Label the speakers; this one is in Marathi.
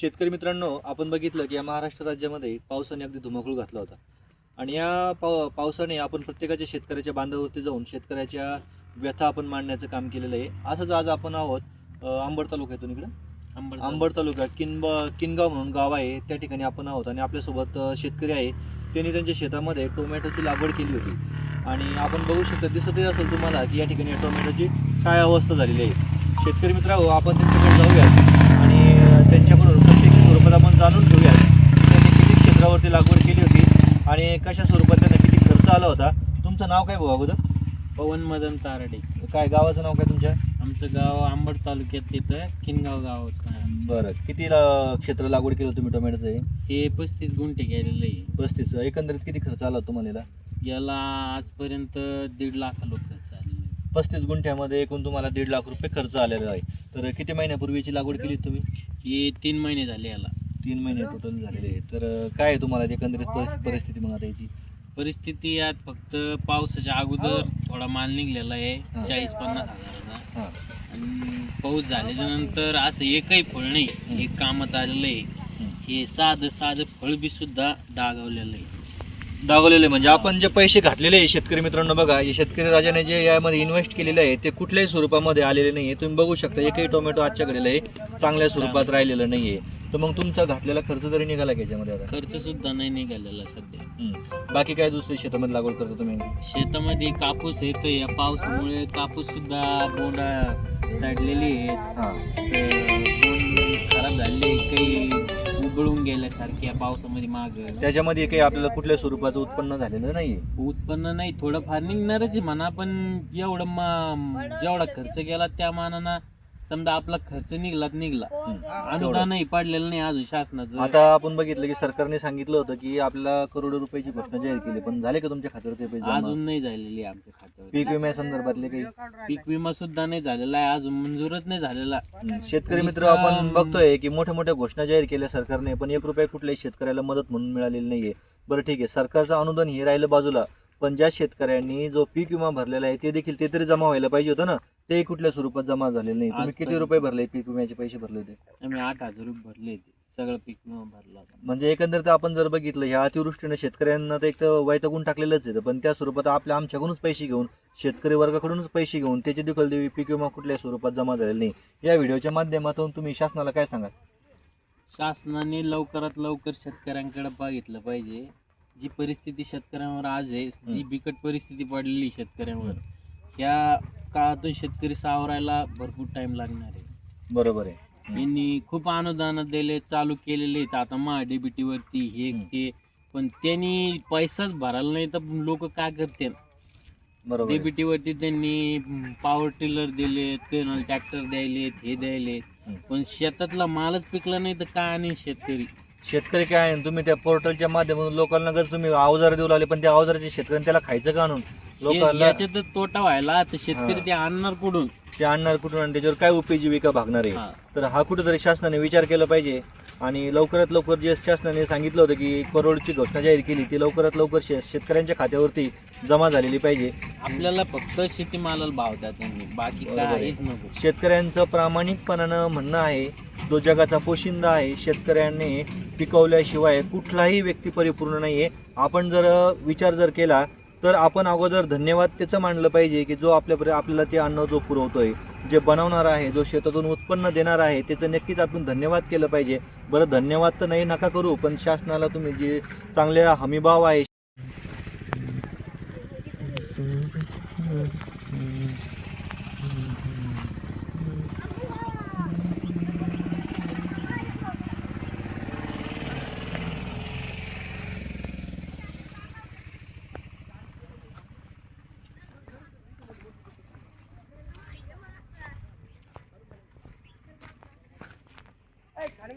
Speaker 1: शेतकरी मित्रांनो आपण बघितलं की या महाराष्ट्र राज्यामध्ये पावसाने अगदी धुमाकूळ घातला होता. आणि या पाव पावसाने आपण प्रत्येकाच्या शेतकऱ्याच्या बांधावरती जाऊन शेतकऱ्याच्या व्यथा आपण मांडण्याचं काम केलेलं आहे. असंच आज आपण आहोत अं, अंबड तालुक्यातून इकडं.
Speaker 2: अंबड
Speaker 1: अंबड तालुका किनब किनगाव म्हणून गाव आहे त्या ठिकाणी आपण आहोत. आणि आपल्यासोबत शेतकरी आहे. त्यांनी त्यांच्या शेतामध्ये टोमॅटोची लागवड केली होती. आणि आपण बघू शकता दिसतही असेल तुम्हाला की या ठिकाणी टोमॅटोची काय अवस्था झालेली आहे. शेतकरी मित्रांनो आपण त्यांच्याकडे जाऊयात. आणि त्यांच्याकडून प्रत्येक स्वरूपात आपण जाणून घेऊयात. त्यांनी किती क्षेत्रावरती लागवड केली होती आणि कशा स्वरूपात त्यांना किती खर्च आला होता? तुमचं नाव काय भाऊ अगोदर?
Speaker 2: पवन मदन तारडे.
Speaker 1: काय गावाचं नाव काय तुमच्या?
Speaker 2: आमचं गाव अंबड तालुक्यात तिथं किनगाव गावच
Speaker 1: बरं. किती क्षेत्र लागवड केलं तुम्ही टोमॅटोचं हे?
Speaker 2: हे पस्तीस गुंठे गेलेलं आहे.
Speaker 1: पस्तीस एकंदरीत किती खर्च आला तुम्हाला याला?
Speaker 2: आजपर्यंत दीड लाख लोक खर्च आलेले
Speaker 1: पस्तीस गुंठ्यामध्ये एकूण तुम्हाला दीड लाख रुपये खर्च आलेला आहे. तर किती महिन्यापूर्वीची लागवड केली तुम्ही?
Speaker 2: हे तीन महिने झाले याला.
Speaker 1: तीन महिने टोटल झालेले आहे तर काय आहे तुम्हाला एकंदरीत परिस- परिस्थिती मग आता याची
Speaker 2: परिस्थिती यात फक्त पावसाच्या अगोदर थोडा माल निघलेला
Speaker 1: हा.
Speaker 2: आहे चाळीस पन्नास हजाराचा.
Speaker 1: हां.
Speaker 2: आणि पाऊस झाल्याच्यानंतर असं एकही फळ नाही. हे कामात आलेलं आहे. हे साधं साधं फळ बी सुद्धा डागावलेलं आहे.
Speaker 1: दाखवलेले म्हणजे आपण जे पैसे घातलेले आहे शेतकरी मित्रांनो बघा हे शेतकरी राजाने जे यामध्ये इन्व्हेस्ट केलेले आहे ते कुठल्याही स्वरूपामध्ये आलेले नाही आहे तुम्ही बघू शकता एकही टोमॅटो आजच्या घडीला आहे चांगल्या स्वरूपात राहिलेलं नाही आहे तर मग तुमचा घातलेला खर्च तरी निघाला का याच्यामध्ये आता?
Speaker 2: खर्च सुद्धा नाही निघालेला सध्या.
Speaker 1: हम्म. बाकी काय दुसरी शेतामध्ये लागवड करता तुम्ही?
Speaker 2: शेतामध्ये कापूस येतो या पावसामुळे कापूस सुद्धा बोंडा सडलेली
Speaker 1: हां.
Speaker 2: तर उबळून गेल्यासारख्या पावसामध्ये माग
Speaker 1: त्याच्यामध्ये काही आपल्याला कुठल्या स्वरूपाचं उत्पन्न झालेलं नाही
Speaker 2: उत्पन्न नाही थोडंफार निघणारच आहे म्हणा पण एवढं मा जेवढा खर्च केला त्या मानानं समजा आपला खर्च निघलाच निघला. अनुदानही पडलेलं नाही अजून शासनाचं.
Speaker 1: आता आपण बघितलं की सरकारने सांगितलं होतं की आपल्याला करोडो रुपयाची घोषणा जाहीर केली पण झाले का तुमच्या खात्यावर ते पैसे?
Speaker 2: अजून नाही झालेली आहे आमच्या खात्यावर
Speaker 1: पीक विम्या संदर्भातले काही?
Speaker 2: पीक विमा सुद्धा नाही झालेला आहे अजून मंजूरच नाही झालेला.
Speaker 1: शेतकरी मित्र आपण बघतोय की मोठ्या मोठ्या घोषणा जाहीर केल्या सरकारने पण एक रुपया कुठल्याही शेतकऱ्याला मदत म्हणून मिळालेली नाहीये. बरं ठीक आहे सरकारचं अनुदान हे राहिलं बाजूला पण ज्या शेतकऱ्यांनी जो पीक विमा भरलेला आहे ते देखील ते तरी जमा व्हायला पाहिजे होतं ना? ते कुठल्या स्वरूपात जमा झालेलं नाही. तुम्ही किती
Speaker 2: आजपर्यंत-
Speaker 1: रुपये भरले पीक विम्याचे पैसे भरले होते?
Speaker 2: आम्ही आठ हजार रुपये भरले होते. सगळं पीक विमा भरला होता.
Speaker 1: म्हणजे एकंदरीत आपण जर बघितलं ह्या अतिवृष्टीने शेतकऱ्यांना तर एक तर वैतागून टाकलेलंच आहे. पण त्या स्वरूपात आपल्या आमच्याकडूनच पैसे घेऊन शेतकरी वर्गाकडूनच पैसे घेऊन त्याची दखल देवी पीक विमा कुठल्या स्वरूपात जमा झालेला नाही. या व्हिडिओच्या माध्यमातून तुम्ही शासनाला काय सांगाल?
Speaker 2: शासनाने लवकरात लवकर शेतकऱ्यांकडे बघितलं पाहिजे. जी परिस्थिती शेतकऱ्यांवर आज आहे जी बिकट परिस्थिती पडलेली शेतकऱ्यांवर. ह्या काळातून शेतकरी सावरायला भरपूर टाइम लागणार आहे.
Speaker 1: बरोबर आहे.
Speaker 2: यांनी खूप अनुदान दिले चालू केलेले आहेत. आता मा DBT वरती हे ते. पण त्यांनी पैसाच भरायला नाही तर लोक काय करते
Speaker 1: बरोबर.
Speaker 2: डीबीटी वरती त्यांनी पॉवर टिलर दिले त्यांना ट्रॅक्टर द्यायलेत हे द्यायलेत. पण शेतातला मालच पिकला नाही तर काय आणि शेतकरी?
Speaker 1: शेतकरी काय आहे, तुम्ही त्या पोर्टलच्या माध्यमातून लोकांना जर तुम्ही अवजार देऊ लागले पण त्या अवजाराचे शेतकऱ्यांनी त्याला खायचं का आणून? लोकांना
Speaker 2: तोटा व्हायला तर शेतकरी. ते आणणार कुठून
Speaker 1: ते आणणार कुठून आणि त्याच्यावर काय उपजीविका भागणार आहे. तर हा कुठेतरी शासनाने विचार केला पाहिजे आणि लवकरात लवकर जे शासनाने सांगितलं होतं की करोडची घोषणा जाहीर केली ती लवकरात लवकर शे शेतकऱ्यांच्या खात्यावरती जमा झालेली पाहिजे
Speaker 2: आपल्याला फक्त शेतीमालाला भाव द्या त्यांनी बाकी
Speaker 1: बरोबर आहे.
Speaker 2: काहीच नको
Speaker 1: शेतकऱ्यांचं प्रामाणिकपणानं म्हणणं आहे जो जगाचा पोशिंदा आहे शेतकऱ्यांनी पिकवल्याशिवाय कुठलाही व्यक्ती परिपूर्ण नाही आहे आपण जर विचार जर केला तर आपण अगोदर धन्यवाद त्याचं मानलं पाहिजे की जो आपल्यापर्यंत आपल्याला ते अन्न जो पुरवतोय जे बनवणार आहे जो शेतातून उत्पन्न देणार आहे त्याचं नक्कीच आपण धन्यवाद केलं पाहिजे. बरं धन्यवाद तर नाही नका करू पण शासनाला तुम्ही जे चांगले हमीभाव आहे 何?